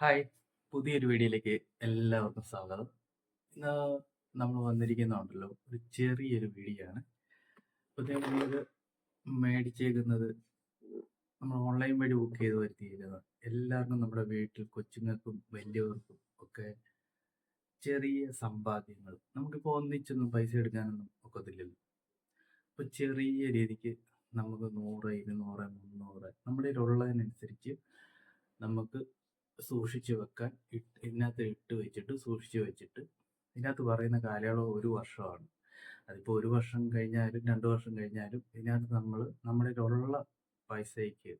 Hi. പുതിയൊരു വീഡിയോയിലേക്ക് എല്ലാവർക്കും സ്വാഗതം. ഇന്ന് നമ്മൾ വന്നിരിക്കുന്നുണ്ടല്ലോ ഒരു ചെറിയൊരു വീഡിയോ ആണ്. അപ്പോൾ ഇത് മേടിച്ചേക്കുന്നത് നമ്മൾ ഓൺലൈൻ വഴി ബുക്ക് ചെയ്ത് വരുത്തിയിരിക്കുന്നത് എല്ലാവർക്കും നമ്മുടെ വീട്ടിൽ കൊച്ചുങ്ങൾക്കും വലിയവർക്കും ഒക്കെ ചെറിയ സമ്പാദ്യങ്ങൾ. നമുക്കിപ്പോൾ ഒന്നിച്ചൊന്നും പൈസ എടുക്കാനൊന്നും ഒക്കത്തില്ലല്ലോ. അപ്പോൾ ചെറിയ രീതിക്ക് നമുക്ക് നൂറ് ഇരുന്നൂറ് മുന്നൂറ് നമ്മുടെ കയ്യിലുള്ളതിനനുസരിച്ച് നമുക്ക് സൂക്ഷിച്ചു വെക്കാൻ ഇതിനകത്ത് ഇട്ട് വെച്ചിട്ട് സൂക്ഷിച്ചു വെച്ചിട്ട് ഇതിനകത്ത് പറയുന്ന കാലയളവ് ഒരു വർഷമാണ്. അതിപ്പോൾ ഒരു വർഷം കഴിഞ്ഞാലും രണ്ട് വർഷം കഴിഞ്ഞാലും ഇതിനകത്ത് നമ്മൾ നമ്മുടെ ഉള്ള പൈസയ്ക്ക്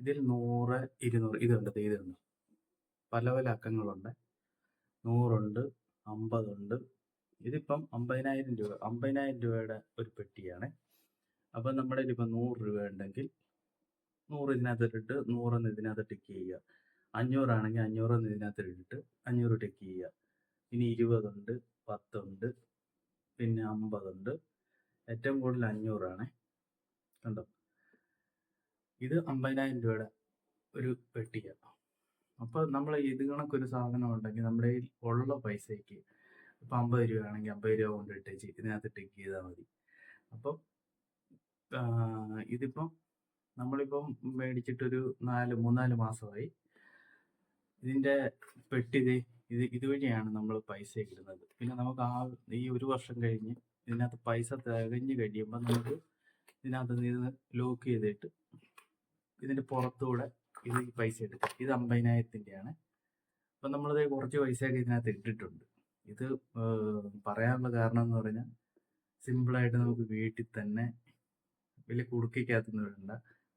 ഇതിൽ നൂറ് ഇരുന്നൂറ് ഇതുണ്ട് ഇതുണ്ട് പല പല അക്കങ്ങളുണ്ട്. നൂറുണ്ട് അമ്പതുണ്ട്. ഇതിപ്പം അമ്പതിനായിരം രൂപ അമ്പതിനായിരം രൂപയുടെ ഒരു പെട്ടിയാണ്. അപ്പം നമ്മുടെ ഇതിപ്പം നൂറ് രൂപ ഉണ്ടെങ്കിൽ നൂറ് ഇതിനകത്ത് ഇട്ടിട്ട് നൂറെന്ന് ഇതിനകത്ത് ടിക്ക് ചെയ്യുക. അഞ്ഞൂറാണെങ്കിൽ അഞ്ഞൂറ് ഇതിനകത്ത് ഇട്ടിട്ട് അഞ്ഞൂറ് ടിക്ക് ചെയ്യുക. ഇനി ഇരുപതുണ്ട് പത്തുണ്ട് പിന്നെ അമ്പതുണ്ട്. ഏറ്റവും കൂടുതൽ അഞ്ഞൂറാണ്. കണ്ടോ? ഇത് അമ്പതിനായിരം രൂപയുടെ ഒരു പെട്ടിയാണ് അപ്പോൾ നമ്മൾ ഇത് കണക്കൊരു സാധനം ഉണ്ടെങ്കിൽ നമ്മുടെ കയ്യിൽ ഉള്ള പൈസയ്ക്ക് ഇപ്പം അമ്പത് രൂപയാണെങ്കിൽ അമ്പത് രൂപ കൊണ്ട് ഇട്ടേച്ച് ഇതിനകത്ത് ടിക്ക് ചെയ്താൽ മതി. അപ്പം ഇതിപ്പം നമ്മളിപ്പം മേടിച്ചിട്ടൊരു നാല് മൂന്നാൽ മാസമായി. ഇതിന്റെ പെട്ടി ഇത് ഇത് ഇതുവഴിയാണ് നമ്മൾ പൈസ ഇടുന്നത്. പിന്നെ നമുക്ക് ആ ഈ ഒരു വർഷം കഴിഞ്ഞ് ഇതിനകത്ത് പൈസ തികഞ്ഞു കഴിയുമ്പോൾ നമുക്ക് ഇതിനകത്ത് നിന്ന് ലോക്ക് ചെയ്തിട്ട് ഇതിന്റെ പുറത്തൂടെ ഇത് പൈസ എടുക്കാം. ഇത് അമ്പതിനായിരത്തിന്റെയാണ്. അപ്പം നമ്മളത് കുറച്ച് പൈസയൊക്കെ ഇതിനകത്ത് ഇട്ടിട്ടുണ്ട്. ഇത് പറയാനുള്ള കാരണം എന്ന് പറഞ്ഞാൽ സിമ്പിളായിട്ട് നമുക്ക് വീട്ടിൽ തന്നെ വലിയ കുടുക്കിക്കകത്തൊന്നും ഇടണ്ട.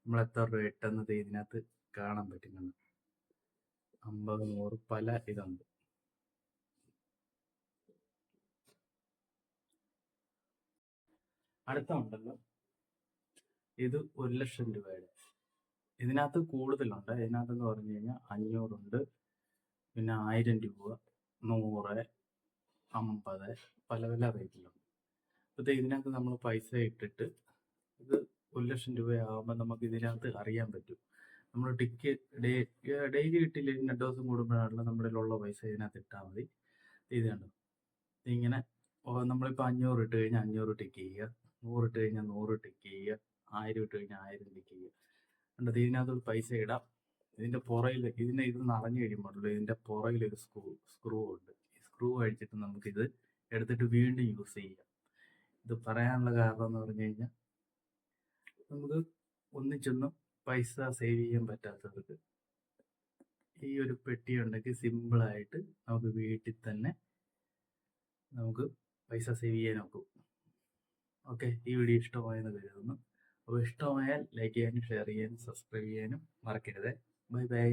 നമ്മൾ എത്ര രൂപ ഇട്ടെന്നത് ഇതിനകത്ത് കാണാൻ പറ്റുന്നുണ്ട്. അമ്പത് നൂറ് പല ഇതുണ്ട്. അടുത്ത ഉണ്ടല്ലോ. ഇത് ഒരു ലക്ഷം രൂപയുടെ. ഇതിനകത്ത് കൂടുതലുണ്ട്. ഇതിനകത്തെന്ന് പറഞ്ഞു കഴിഞ്ഞാൽ അഞ്ഞൂറുണ്ട്. പിന്നെ ആയിരം രൂപ നൂറ് അമ്പത് പല പല റേറ്റിലുണ്ട്. അപ്പോൾ ഇതിനകത്ത് നമ്മൾ പൈസ ഇട്ടിട്ട് ഇത് ഒരു ലക്ഷം രൂപയാകുമ്പോൾ നമുക്ക് ഇതിനകത്ത് അറിയാൻ പറ്റും. നമ്മൾ ടിക്ക് ഡെയിലി കിട്ടില്ല രണ്ട് ദിവസം കൂടുമ്പോഴാണല്ലോ നമ്മുടെ ഉള്ള പൈസ ഇതിനകത്ത് ഇട്ടാൽ മതി. ഇത് കണ്ടോ? ഇങ്ങനെ നമ്മളിപ്പോൾ അഞ്ഞൂറ് ഇട്ട് കഴിഞ്ഞാൽ അഞ്ഞൂറ് ടിക്ക് ചെയ്യുക. നൂറ് ഇട്ട് കഴിഞ്ഞാൽ നൂറ് ടിക്ക് ചെയ്യുക. ആയിരം ഇട്ട് കഴിഞ്ഞാൽ ആയിരം ടിക്ക് ചെയ്യുക. കണ്ടത് ഇതിനകത്ത് ഒരു പൈസ ഇടാം. ഇതിന്റെ പുറയിൽ ഇതിനെ ഇത് നിറഞ്ഞു കഴിയുമ്പോഴല്ലോ ഇതിന്റെ പുറയിൽ ഒരു സ്ക്രൂ സ്ക്രൂ ഉണ്ട്. ഈ സ്ക്രൂ അഴിച്ചിട്ട് നമുക്കിത് എടുത്തിട്ട് വീണ്ടും യൂസ് ചെയ്യാം. ഇത് പറയാനുള്ള കാരണം എന്ന് പറഞ്ഞു കഴിഞ്ഞാൽ നമുക്ക് ഒന്നിച്ചൊന്നും പൈസ സേവ് ചെയ്യാൻ പറ്റാത്തവർക്ക് ഈ ഒരു പെട്ടി ഉണ്ടെങ്കിൽ സിമ്പിളായിട്ട് നമുക്ക് വീട്ടിൽ തന്നെ നമുക്ക് പൈസ സേവ് ചെയ്യാൻ നോക്കും. ഓക്കെ ഈ വീഡിയോ ഇഷ്ടമായെന്ന് കരുതുന്നു. അപ്പോൾ ഇഷ്ടമായാൽ ലൈക്ക് ചെയ്യാനും ഷെയർ ചെയ്യാനും സബ്സ്ക്രൈബ് ചെയ്യാനും മറക്കരുത്. Bye bye